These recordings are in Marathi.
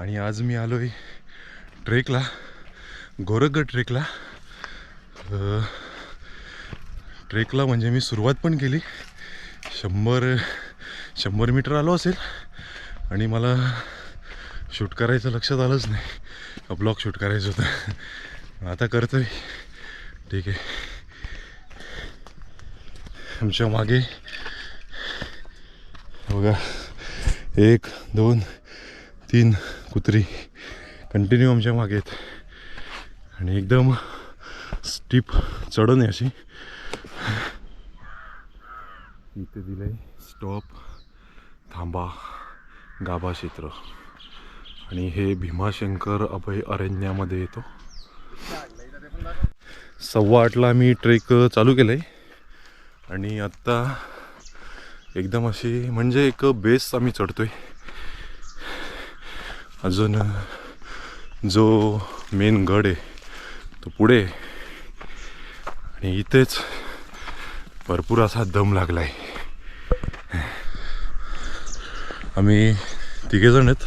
आणि आज मी आलो आहे ट्रेकला गोरखगड ट्रेकला. ट्रेकला म्हणजे मी सुरुवात पण केली. शंभर शंभर मीटर आलो असेल आणि मला शूट करायचं लक्षात आलंच नाही. ब्लॉग शूट करायचं होतं. आता करतोय. ठीक आहे. आमच्या मागे बघा. एक दोन तीन कुत्री कंटिन्यू आमच्या मागे आहेत. आणि एकदम स्टीप चढण आहे अशी. इथे दिलंय स्टॉप थांबा गाभा क्षेत्र. आणि हे भीमाशंकर अभय अरण्यामध्ये येतो. सव्वा आठला मी ट्रेक चालू केलं आहे आणि आत्ता एकदम अशी म्हणजे एक बेस आम्ही चढतो आहे अजून जो मेन गड आहे तो पुढे. आणि इथेच भरपूर असा दम लागला आहे आम्ही तिघेजण आहेत.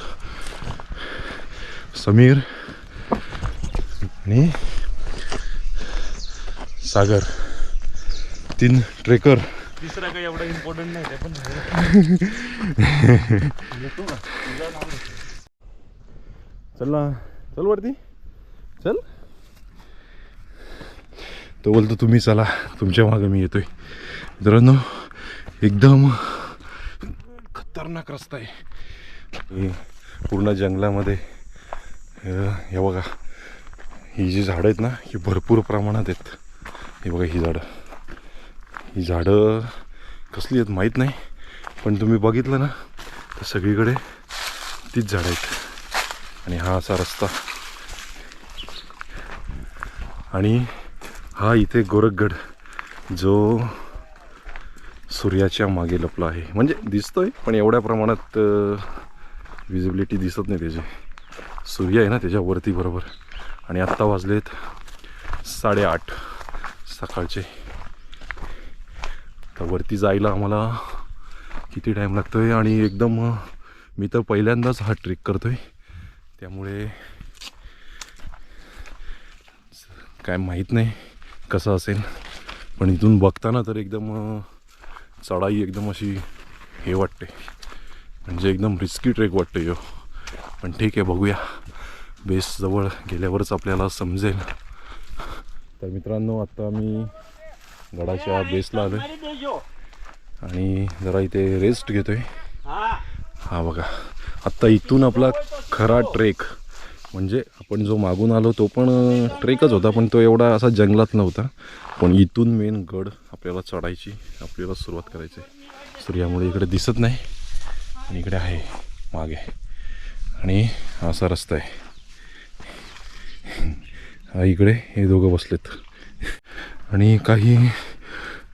समीर आणि सागर. तीन ट्रेकर. तिसरा काही एवढा इम्पॉर्टंट नाही ते पण. चल. चल वरती. चल. तो बोलतो तुम्ही चला तुमच्या मागे मी येतोय. मित्रांनो एकदम खतरनाक रस्ता आहे. पूर्ण जंगलामध्ये हे बघा ही जी झाडं आहेत ना ही भरपूर प्रमाणात आहेत. हे बघा ही झाडं. ही झाडं कसली आहेत माहीत नाही पण तुम्ही बघितलं ना तर सगळीकडे तीच झाडं आहेत. आणि हा असा रस्ता. आणि हा इथे गोरखगड जो सूर्याच्या मागे लपला आहे. म्हणजे दिसतोय पण एवढ्या प्रमाणात विजिबिलिटी दिसत नाही त्याची. सूर्य आहे ना त्याच्यावरती बरोबर. आणि आत्ता वाजलेत साडेआठ सकाळचे. तर वरती जायला आम्हाला किती टाईम लागतोय? आणि एकदम मी तर पहिल्यांदाच हा ट्रेक करतोय. त्यामुळे काय माहीत नाही कसं असेल. पण इथून बघताना तर एकदम चढाई एकदम अशी हे वाटते. म्हणजे एकदम रिस्की ट्रेक वाटते यो. पण ठीक आहे बघूया. बेस जवळ गेल्यावरच आपल्याला समजेल. तर मित्रांनो आत्ता आम्ही गडाच्या बेसला आलो आणि जरा इथे रेस्ट घेतोय. हा बघा. आत्ता इथून आपला खरा ट्रेक. म्हणजे आपण जो मागून आलो तो पण ट्रेकच होता पण तो एवढा असा जंगलात नव्हता. पण इथून मेन गड आपल्याला चढायची आपल्याला सुरुवात करायची. आहे. सूर्यामुळे इकडे दिसत नाही आणि इकडे आहे मागे. आणि असा रस्ता आहे. हा इकडे हे दोघं बसलेत. आणि काही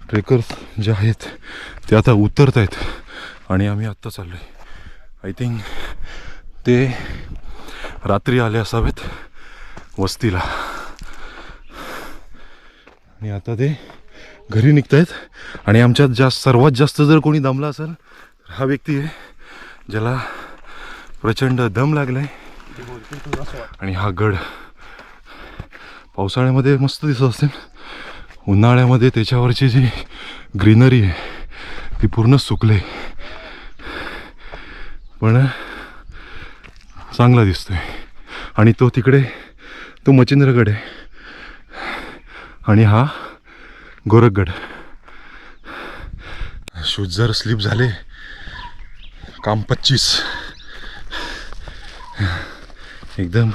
ट्रेकर्स जे आहेत ते आता उतरत आहेत आणि आम्ही आत्ता चाललो आहे आय थिंक ते रात्री आले असावेत वस्तीला. आणि आता ते घरी निघतायत. आणि आमच्यात जास्त सर्वात जास्त जर कोणी दमला असेल तर हा व्यक्ती आहे ज्याला प्रचंड दम लागलाय. आणि हा गड पावसाळ्यामध्ये मस्त दिसत असेल. उन्हाळ्यामध्ये त्याच्यावरची जी ग्रीनरी आहे ती पूर्ण सुकले पण चांगला दिसतोय. आणि तो तिकडे तो मच्छिंद्रगड आहे. आणि हा गोरखगड. शूज जर स्लिप झाले काम पच्चीस. एकदम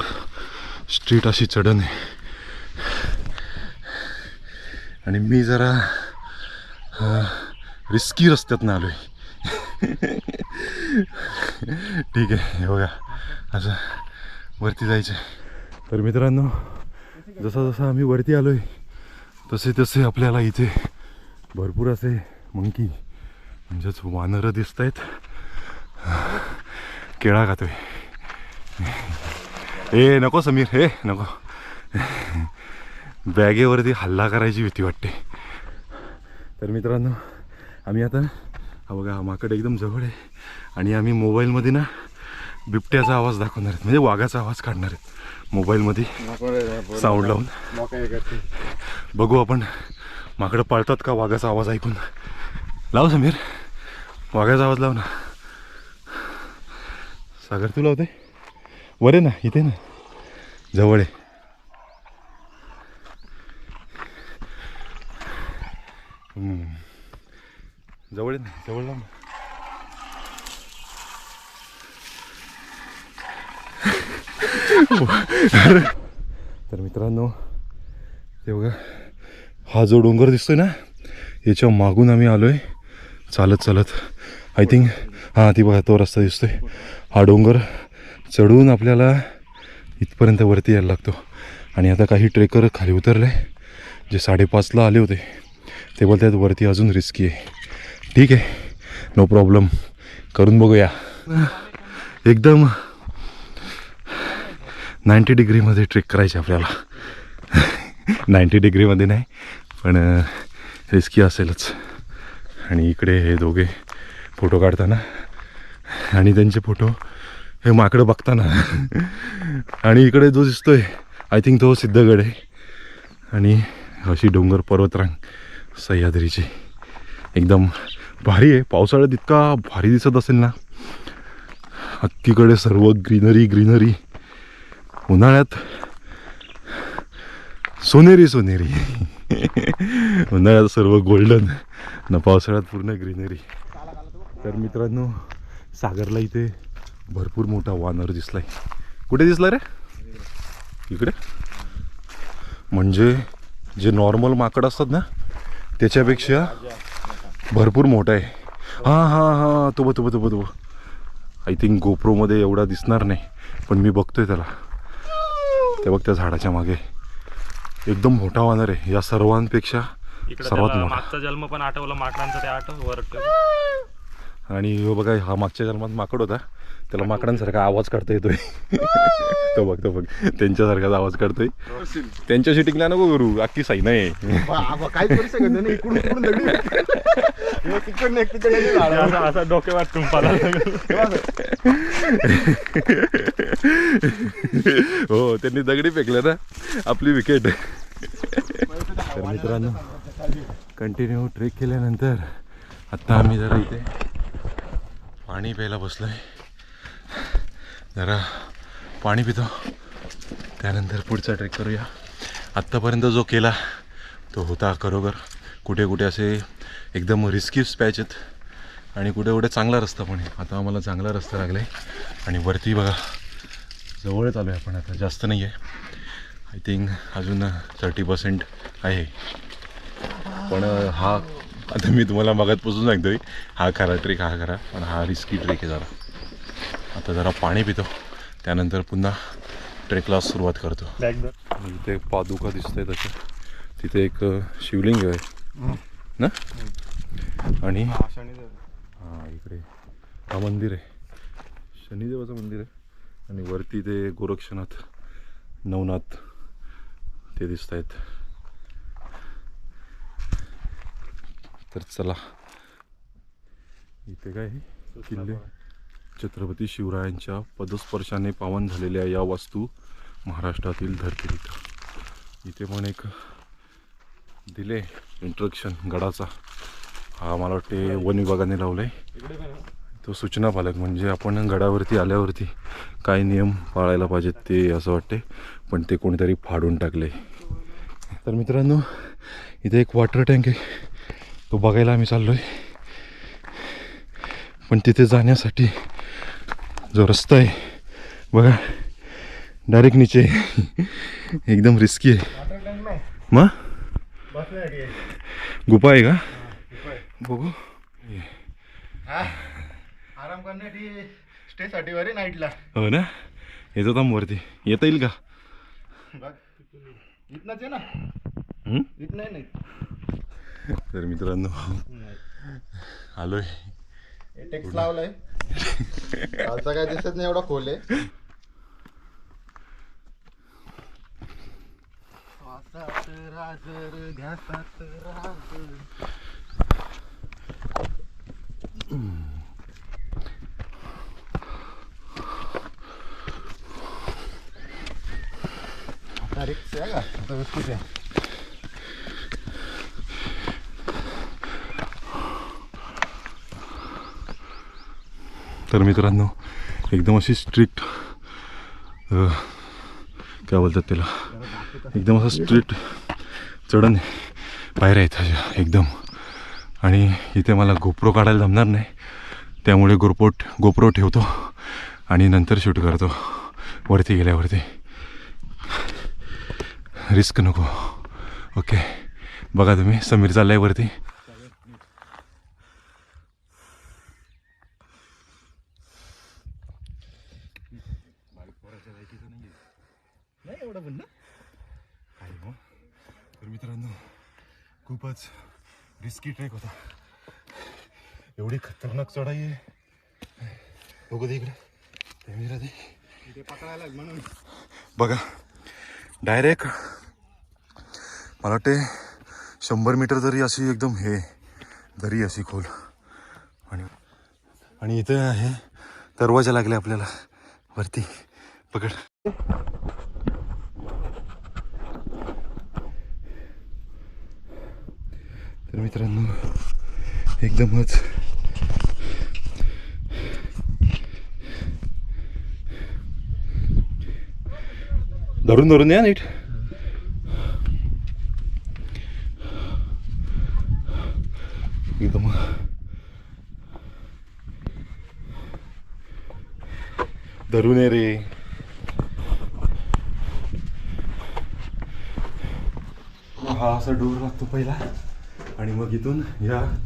स्ट्रीट अशी चढण आहे. आणि मी जरा रिस्की रस्त्यातनं आलो आहे ठीक आहे हे बघा. असं वरती जायचं. आहे. तर मित्रांनो जसा जसा आम्ही वरती आलो आहे तसे तसे आपल्याला इथे भरपूर असे मंकी म्हणजेच वानरं दिसत आहेत केळा खातोय. ए नको समीर हे नको. बॅगेवरती हल्ला करायची भीती वाटते. तर मित्रांनो आम्ही आता हा बघा माकड एकदम जवळ आहे. आणि आम्ही मोबाईलमध्ये ना बिबट्याचा आवाज दाखवणार आहेत. म्हणजे वाघाचा आवाज काढणार आहेत. मोबाईलमध्ये साऊंड लावून. बघू आपण. माकडं पाळतात का वाघाचा आवाज ऐकून? लाव समीर. वाघाचा आवाज लाव ना. सागर तू लावते? वर आहे ना इथे ना. जवळ आहे हम्म. जवळ आहे ना जवळ लाव ना तर मित्रांनो ते बघा हा जो डोंगर दिसतोय ना याच्या मागून आम्ही आलो आहे चालत चालत आय थिंक हां ती बघा तो रस्ता दिसतोय. हा डोंगर चढून आपल्याला इथपर्यंत वरती यायला लागतो. आणि आता काही ट्रेकर खाली उतरले जे साडेपाचला आले होते. ते बोलतात वरती अजून रिस्की आहे. ठीक आहे. नो प्रॉब्लेम करून बघूया. एकदम नाईंटी डिग्रीमध्ये ट्रेक करायचे आपल्याला. नाईंटी डिग्रीमध्ये नाही पण रिस्की असेलच. आणि इकडे हे दोघे फोटो काढताना आणि त्यांचे फोटो हे माकडं बघताना. आणि इकडे जो दिसतोय आय थिंक तो सिद्धगड आहे. आणि अशी डोंगर पर्वतरांग सह्याद्रीची. एकदम भारी आहे. पावसाळ्यात इतका भारी दिसत असेल ना. हक्कीकडे सर्व ग्रीनरी ग्रीनरी. उन्हाळ्यात सोनेरी सोनेरी. उन्हाळ्यात सर्व गोल्डन. न पावसाळ्यात पूर्ण ग्रीनरी. तर मित्रांनो सागरला इथे भरपूर मोठा वानर दिसलाय. कुठे दिसला रे? इकडे? म्हणजे जे नॉर्मल माकड असतात ना त्याच्यापेक्षा भरपूर मोठा आहे. हां हां हां तो बघ तो बघ तो बघ तो आय थिंक गोप्रोमध्ये एवढा दिसणार नाही पण मी बघतोय त्याला. ते बघ त्या झाडाच्या मागे. एकदम मोठा वानर आहे. या सर्वांपेक्षा सर्वात मोठा. जन्म पण आठवला माकडांचा ते आठव वर आणि हो बघा हा मागच्या जन्मात माकड होता. त्याला माकडांसारखा आवाज काढता येतोय. तो बघ तो बघ. त्यांच्यासारखाच आवाज काढतोय. त्यांच्याशी टिकला नको करू. अख्खी साई नाही. काय करू शकत नाही. इकडून इकडून दगडी. एक तिकडनं एक तिकडनं एक झाडावर. असा डोक्यावर टुंपाला हो त्यांनी दगडी फेकलं ना. आपली विकेट तर मित्रांनो कंटिन्यू ट्रेक केल्यानंतर आत्ता आम्ही जरा इथे पाणी प्यायला बसलो आहे जरा पाणी पितो. त्यानंतर पुढचा ट्रेक करूया. आत्तापर्यंत जो केला तो होता खरोखर कुठे कुठे असे एकदम रिस्की स्पॅच आहेत. आणि कुठे कुठे चांगला रस्ता पण आहे. आता आम्हाला चांगला रस्ता लागला आहे आणि वरती बघा जवळच आलो आहे आपण आता. जास्त नाही आहे आय थिंक अजून थर्टी पर्सेंट आहे. पण हा आता मी तुम्हाला मगातपासून सांगतोय. हा खरा ट्रेक हा खरा. पण हा रिस्की ट्रेक आहे जरा. आता जरा पाणी पितो. त्यानंतर पुन्हा ट्रेकला सुरुवात करतो. इथे पादुका दिसतंय तसं तिथे एक शिवलिंग आहे. ना? आणि हां इकडे. हा मंदिर आहे. शनिदेवाचं मंदिर आहे. आणि वरती ते गोरक्षनाथ नवनाथ ते दिसत आहेत तर चला. इथे काय आहे? किल्ले. छत्रपती शिवरायांच्या पदस्पर्शाने पावन झालेल्या या वास्तू महाराष्ट्रातील धरतील इथे पण एक दिले इंट्रक्शन गडाचा. हा मला वाटते वन विभागाने लावलाय. तो सूचना पालक म्हणजे आपण गडावरती आल्यावरती काय नियम पाळायला पाहिजेत ते असं वाटते पण ते कोणीतरी फाडून टाकले तर मित्रांनो इथे एक वॉटर टँक आहे. तो बघायला आम्ही चाललो आहे पण तिथे जाण्यासाठी जो रस्ता आहे बघा डायरेक्ट नीचे. एकदम रिस्की आहे. मग गुफा आहे का? बघू. आराम करण्यासाठी स्टे साठी वरे नाईटला हो ना? येतो थांब वरती. येता येईल का? इथनच आहे ना? हं? इथं नाही. तर मित्रांनो. आलोय. टेक्स लावलाय. खालचा काय दिसत नाही एवढा खोल आहे. रिक्स आहे का? व्यवस्थित आहे. तर मित्रांनो एकदम अशी स्ट्रिक्ट काय बोलतात त्याला? एकदम असं स्ट्रिक्ट चढण पायऱ्या आहेत अशा एकदम. आणि इथे मला गोप्रो काढायला जमणार नाही. त्यामुळे गोरपोट गोप्रो ठेवतो आणि नंतर शूट करतो. वरती गेल्यावरती. रिस्क नको. ओके बघा तुम्ही समीर चाललाय वरती नाही एवढं पण ना आहे हो तर मित्रांनो खूपच रिस्की ट्रेक होता. एवढी खतरनाक चढाई आहे. बघू दे इकडे. दे. ते पकडायला म्हणून. बघा. डायरेक्ट मला वाटते शंभर मीटर जरी अशी एकदम हे दरी अशी खोल. आणि आणि इथे आहे दरवाजा लागले आपल्याला. वरती. पकड. तर मित्रांनो एकदमच धरून धरून या नीट. एकदम धरून ये रे. हा असा डोर लागतो पहिला. आणि मग इथून या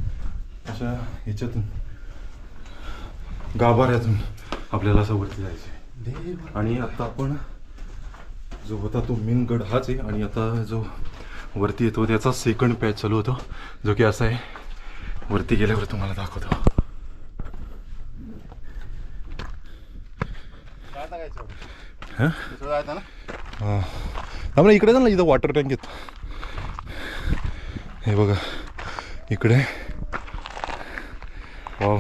अशा ह्याच्यातून गाभाऱ्यातून आपल्याला असं वरती जायचे आणि आता आपण जो होता तो मेन गड हाच आहे आणि आता जो वरती येतो त्याचा सेकंड पॅच चालू होतो. जो की असा आहे. वरती गेल्यावर तुम्हाला दाखवतो. हां? इकडे जा ना इथं वॉटर टँक येत. हे बघा इकडे. वाव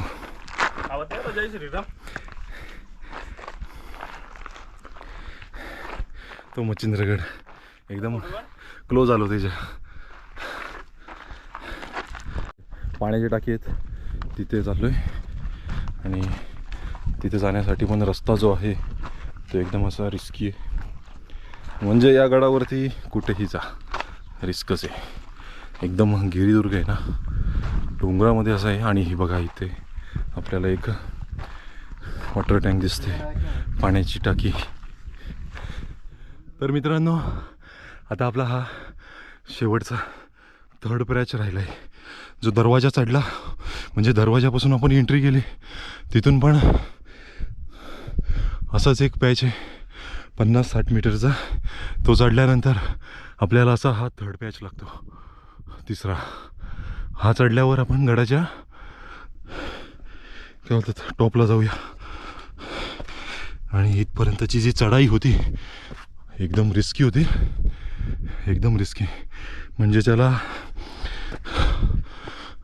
तो मच्छिंद्रगड. एकदम क्लोज आलो त्याच्या. पाण्याची टाकी आहेत. तिथे चाललो आहे आणि तिथे जाण्यासाठी पण रस्ता जो आहे तो एकदम असा रिस्की आहे. म्हणजे या गडावरती कुठेही जा. रिस्कच आहे. एकदम गिरीदुर्ग आहे ना. डोंगरामध्ये असं आहे आणि ही बघा इथे आपल्याला एक वॉटर टँक दिसते. पाण्याची टाकी. तर मित्रांनो आता आपला हा शेवटचा थर्ड पॅच राहिला आहे. जो दरवाजा चढला म्हणजे दरवाजापासून आपण एंट्री केली तिथून पण असाच एक पॅच आहे. पन्नास साठ मीटरचा तो चढल्यानंतर आपल्याला असा हा थर्ड पॅच लागतो. तिसरा. हा चढल्यावर आपण गडाच्या काय म्हणतात टॉपला जाऊया. आणि इथपर्यंतची जी चढाई होती एकदम रिस्की होती. एकदम रिस्की म्हणजे ज्याला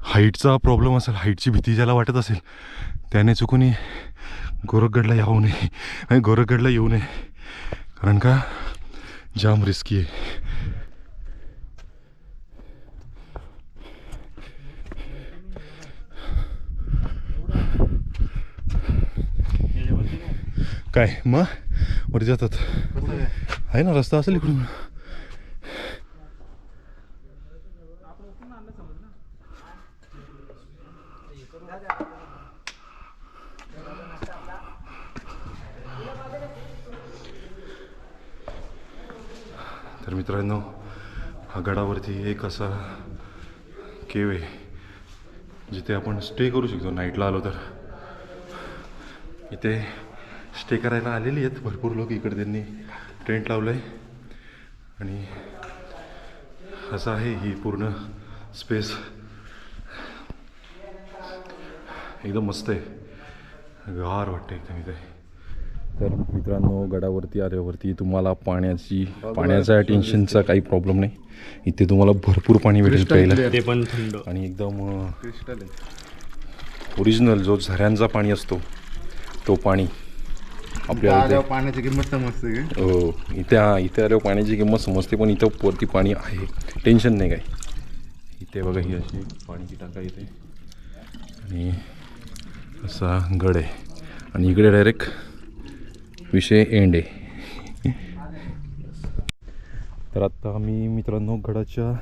हाईटचा प्रॉब्लेम असेल हाईटची भीती ज्याला वाटत असेल त्याने चुकून गोरखगडला येऊ नये. आणि गोरखगडला येऊ नये. कारण का? जाम रिस्की आहे. काय मग वर जातात आहे आहे ना रस्ता असेल इकडून तर मित्रांनो हा गडावरती एक असा केव आहे जिथे आपण स्टे करू शकतो. नाईटला आलो तर. इथे स्टे करायला आलेली आहेत. भरपूर लोक इकडे त्यांनी टेंट लावलं आहे आणि असं आहे ही पूर्ण स्पेस एकदम मस्त आहे. गार वाटते एकदम इथे. तर मित्रांनो गडावरती आल्यावरती तुम्हाला पाण्याची पाण्याच्या टेन्शनचा काही प्रॉब्लेम नाही. इथे तुम्हाला भरपूर पाणी भेटेल प्यायला. ते पण थंड. आणि एकदम अं, क्रिस्टल आहे. ओरिजिनल जो झऱ्यांचा पाणी असतो तो पाणी. आपल्याला आल्यावर पाण्याची किंमत समजते का? हो इथे इथे आल्यावर पाण्याची किंमत समजते पण इथं वरती पाणी आहे. टेन्शन नाही काय इथे बघा ही अशी पाण्याची टाका इथे. आणि असा गड आहे. आणि इकडे डायरेक्ट विषय एंड आहे. तर आत्ता आम्ही मित्रांनो गडाच्या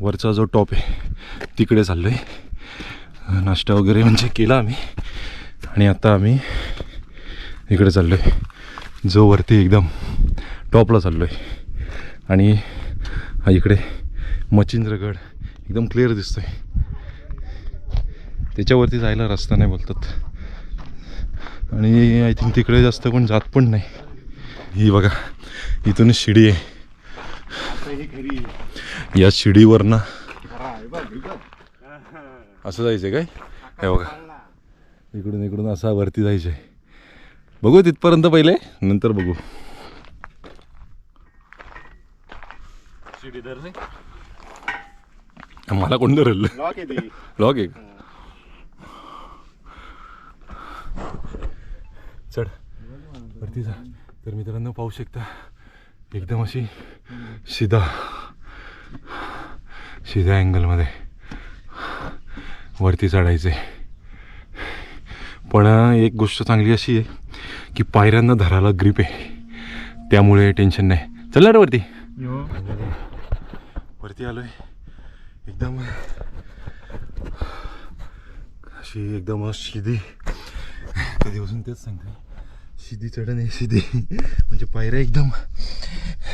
वरचा जो टॉप आहे तिकडे चाललो आहे नाश्ता वगैरे म्हणजे केला आम्ही. आणि आता आम्ही इकडे चाललो आहे जो वरती एकदम टॉपला चाललो आहे आणि हा इकडे मच्छिंद्रगड एकदम क्लिअर दिसतो आहे त्याच्यावरती जायला रस्ता नाही बोलतात. आणि आय थिंक तिकडे जास्त कोण जात पण नाही. ही बघा इथून शिडी आहे. या शिडीवरनं असं जायचं काय? हे बघा. इकडून इकडून असा वरती जायचं आहे बघू तिथपर्यंत पहिले नंतर बघू. मला कोण धरल? लॉक आहे ती. लॉक एक चढ. वरती जा. तर मित्रांनो पाहू शकता एकदम अशी सीधा सीधा अँगलमध्ये वरती चढायचे पण एक गोष्ट चांगली अशी आहे की पायऱ्यांना धरायला ग्रीप आहे. त्यामुळे टेन्शन नाही. चल रे वरती. वरती आलोय. एकदम अशी एकदम शिधी कधीपासून तेच सांगते शिधी चढण आहे शिधी म्हणजे पायऱ्या एकदम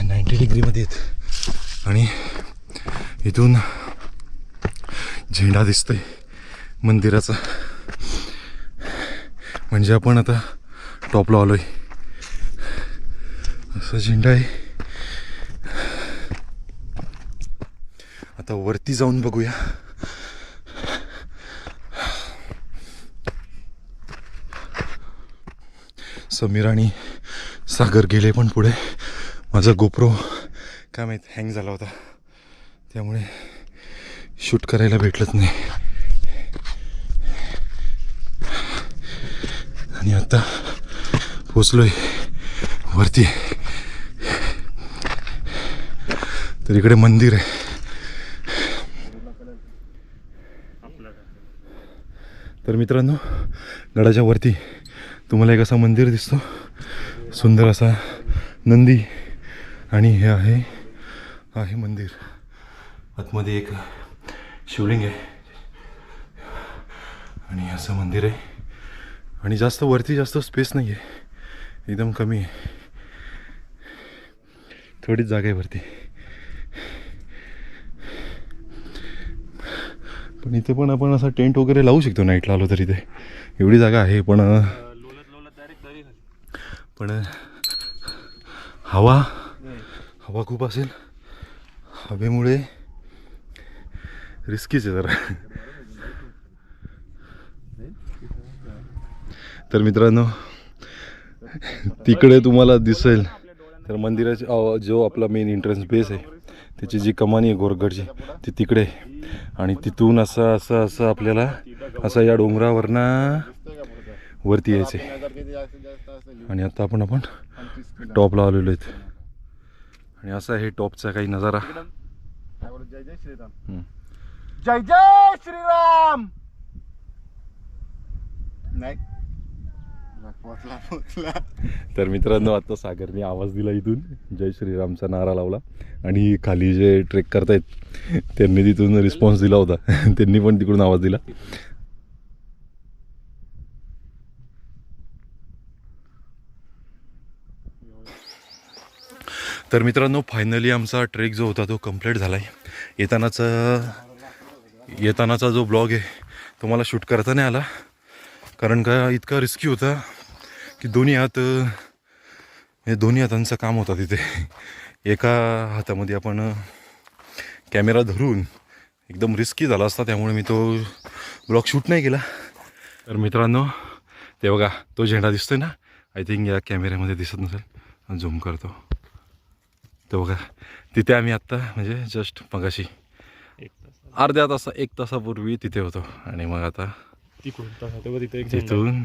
नाईंटी डिग्रीमध्ये आहेत. आणि इथून झेंडा दिसतोय. मंदिराचा. म्हणजे आपण आता टॉपला आलोय. असा झेंडा आहे. आता वरती जाऊन बघूया. समीर आणि सागर गेले पण पुढे. माझा गोप्रो काय माहीत हँग झाला होता. त्यामुळे शूट करायला भेटलंच नाही. आणि आता पोचलोय वरती. तर इकडे मंदिर आहे. तर मित्रांनो गडाच्या वरती तुम्हाला एक असा मंदिर दिसतो. सुंदर असा नंदी आणि हे आहे आहे मंदिर. आतमध्ये एक शिवलिंग आहे. आणि असं मंदिर आहे. आणि जास्त वरती जास्त स्पेस नाही आहे एकदम कमी आहे. थोडीच जागा आहे वरती. पण इथे पण आपण असा टेंट वगैरे लावू शकतो नाईटला आलो तर इथे. एवढी जागा आहे पण लोलत लोलत डायरेक्ट पण हवा हवा खूप असेल. हवेमुळे रिस्कीच आहे जरा. तर मित्रांनो तिकडे तुम्हाला दिसेल. तर मंदिराची जो आपला मेन एंट्रन्स बेस आहे त्याची जी कमानी आहे गोरगडची ती तिकडे आणि तिथून असं असं असं आपल्याला असं या डोंगरावरनं वरती यायचे आहे आणि आता आपण आपण टॉपला आलेलो आहेत. आणि असा आहे टॉपचा काही नजारा. जय जय श्रीराम जय जय श्रीराम! नाही. पोचला पोचला तर मित्रांनो आता सागरने आवाज दिला इथून. जय श्रीरामचा नारा लावला. आणि खाली जे ट्रेक करतायत त्यांनी तिथून रिस्पॉन्स दिला होता. त्यांनी पण तिकडून आवाज दिला. तर मित्रांनो फायनली आमचा ट्रेक जो होता तो कंप्लीट झाला आहे येतानाचा येतानाचा जो ब्लॉग आहे तो मला शूट करता नाही आला. कारण का इतका रिस्की होता. की दोन्ही हात हे दोन्ही हातांचं काम होता तिथे. एका हातामध्ये आपण कॅमेरा धरून एकदम रिस्की झाला असता त्यामुळे मी तो ब्लॉग शूट नाही केला. तर मित्रांनो ते बघा तो झेंडा दिसतोय ना? आय थिंक या कॅमेऱ्यामध्ये दिसत नसेल. झूम करतो. तो बघा तिथे आम्ही आत्ता म्हणजे जस्ट मगाशी अर्ध्या तासा एक तासापूर्वी तिथे होतो. आणि मग आता. तिथून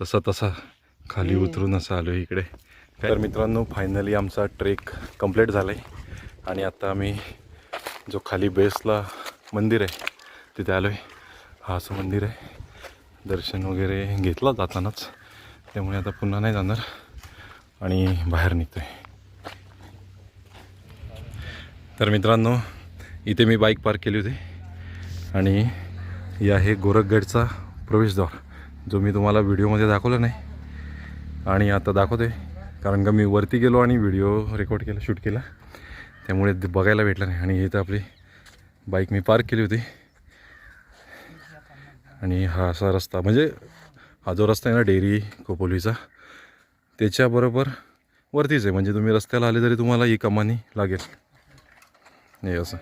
तसा तसा. खाली उतरून असं आलो इकडे. तर मित्रांनो फायनली आमचा ट्रेक कंप्लीट झाला आहे आणि आता आम्ही जो खाली बेसला मंदिर आहे तिथे आलो आहे हा असं मंदिर आहे. दर्शन वगैरे घेतलं जातानाच. त्यामुळे आता पुन्हा नाही जाणार. आणि बाहेर निघतो आहे तर मित्रांनो इथे मी बाईक पार्क केली होती. आणि ही आहे गोरखगडचा प्रवेशद्वार जो मी तुम्हाला व्हिडिओमध्ये दाखवला नाही. आणि आता दाखवते कारण का मी वरती गेलो आणि व्हिडिओ रेकॉर्ड केला शूट केला. त्यामुळे बघायला भेटलं नाही. आणि इथं आपली बाईक मी पार्क केली होती. आणि हा असा रस्ता म्हणजे हा जो रस्ता आहे ना डेअरी खोपोलीचा त्याच्याबरोबर वरतीच आहे. म्हणजे तुम्ही रस्त्याला आले तरी तुम्हाला ही कमानी लागेल. हे असं.